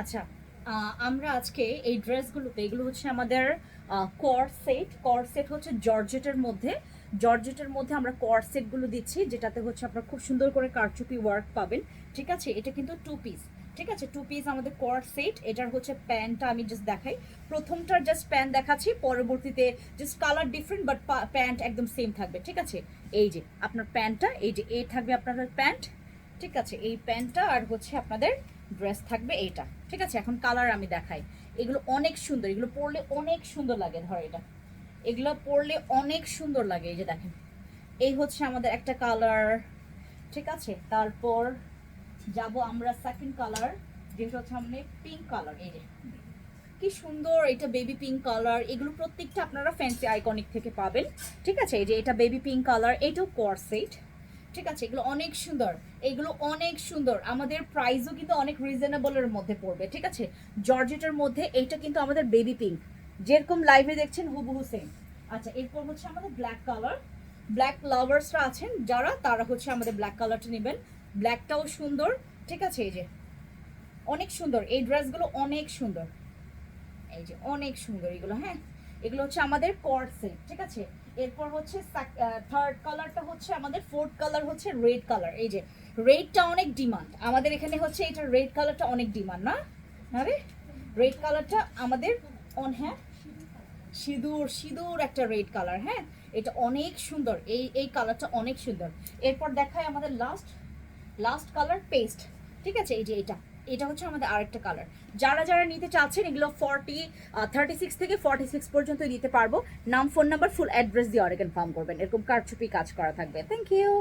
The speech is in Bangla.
আচ্ছা আমরা আজকে এই ড্রেসগুলোতে, এগুলো হচ্ছে আমাদের কর সেট কর সেট হচ্ছে জর্জেটের মধ্যে। জর্জেটের মধ্যে আমরা কর সেটগুলো দিচ্ছি, যেটাতে হচ্ছে আপনারা খুব সুন্দর করে কারচুপি ওয়ার্ক পাবেন। ঠিক আছে? এটা কিন্তু টু পিস ঠিক আছে? টু পিস আমাদের সেট এটার হচ্ছে প্যান্টটা আমি জাস্ট দেখাই। প্রথমটার জাস্ট প্যান্ট দেখাচ্ছি, পরবর্তীতে just colour different but pant একদম সেম থাকবে। ঠিক আছে? এই যে, আপনার প্যান্টটা এই যে এই থাকবে আপনাদের প্যান্ট ঠিক আছে? এই প্যান্টটা আর হচ্ছে আপনাদের ড্রেস থাকবে এইটা। ঠিক আছে? এখন কালার আমি দেখাই। এগুলো অনেক সুন্দর। এগুলো পরলে অনেক সুন্দর লাগে, ধর এটা। এগুলো পরলে অনেক সুন্দর লাগে, এই যে দেখেন। এই হচ্ছে আমাদের একটা কালার ঠিক আছে? তারপর যাব আমরা সেকেন্ড কালার যেটা হচ্ছে আমাদের পিঙ্ক কালার এই যে, কি সুন্দর এটা বেবি পিঙ্ক কালার এগুলো প্রত্যেকটা আপনারা ফ্যান্সি আইকনিক থেকে পাবেন। ঠিক আছে? এই যে এটা বেবি পিঙ্ক কালার এটাও কোয়ারসেট ঠিক আছে, এগুলো অনেক সুন্দর, এগুলো অনেক সুন্দর। আমাদের প্রাইসও কিন্তু অনেক রিজনেবলের মধ্যে পড়বে, ঠিক আছে? জর্জেটের মধ্যে এইটা কিন্তু আমাদের বেবি পিঙ্ক যেরকম লাইভে দেখছেন হুবহু সেম আচ্ছা এরপর হচ্ছে আমাদের ব্ল্যাক কালার ব্ল্যাক লাভার্সরা আছেন যারা, তারা হচ্ছে আমাদের ব্ল্যাক কালারটা নেবেন। ব্ল্যাকটাও সুন্দর, ঠিক আছে? এই যে, অনেক সুন্দর। এই ড্রেসগুলো অনেক সুন্দর। এই যে, অনেক সুন্দর এগুলো হ্যাঁ? এগুলো হচ্ছে আমাদের কর্ড সেট ঠিক আছে? এরপর হচ্ছে থার্ড কালারটা হচ্ছে আমাদের ফোর্থ কালার হচ্ছে রেড কালার এই যে রেডটা অনেক ডিমান্ড আমাদের এখানে হচ্ছে এটা রেড কালারটা অনেক ডিমান্ড না? না রে রেড কালারটা আমাদের অন হ্যাঁ? সিঁদুর সিঁদুর একটা রেড কালার হ্যাঁ? এটা অনেক সুন্দর। এই এই কালারটা অনেক সুন্দর। এরপর দেখায় আমাদের লাস্ট লাস্ট কালার পেস্ট ঠিক আছে? এই যে এটা। এটা হচ্ছে আমাদের আরেকটা কালার যারা যারা নিতে চাচ্ছেন, এগুলো ফর্টি থার্টি সিক্স থেকে ফর্টি সিক্স পর্যন্ত দিতে পারব। নাম ফোন নাম্বার ফুল অ্যাড্রেস দিয়ে অর্ডার ফার্ম করবেন। এরকম কারচুপি কাজ করা থাকবে। Thank you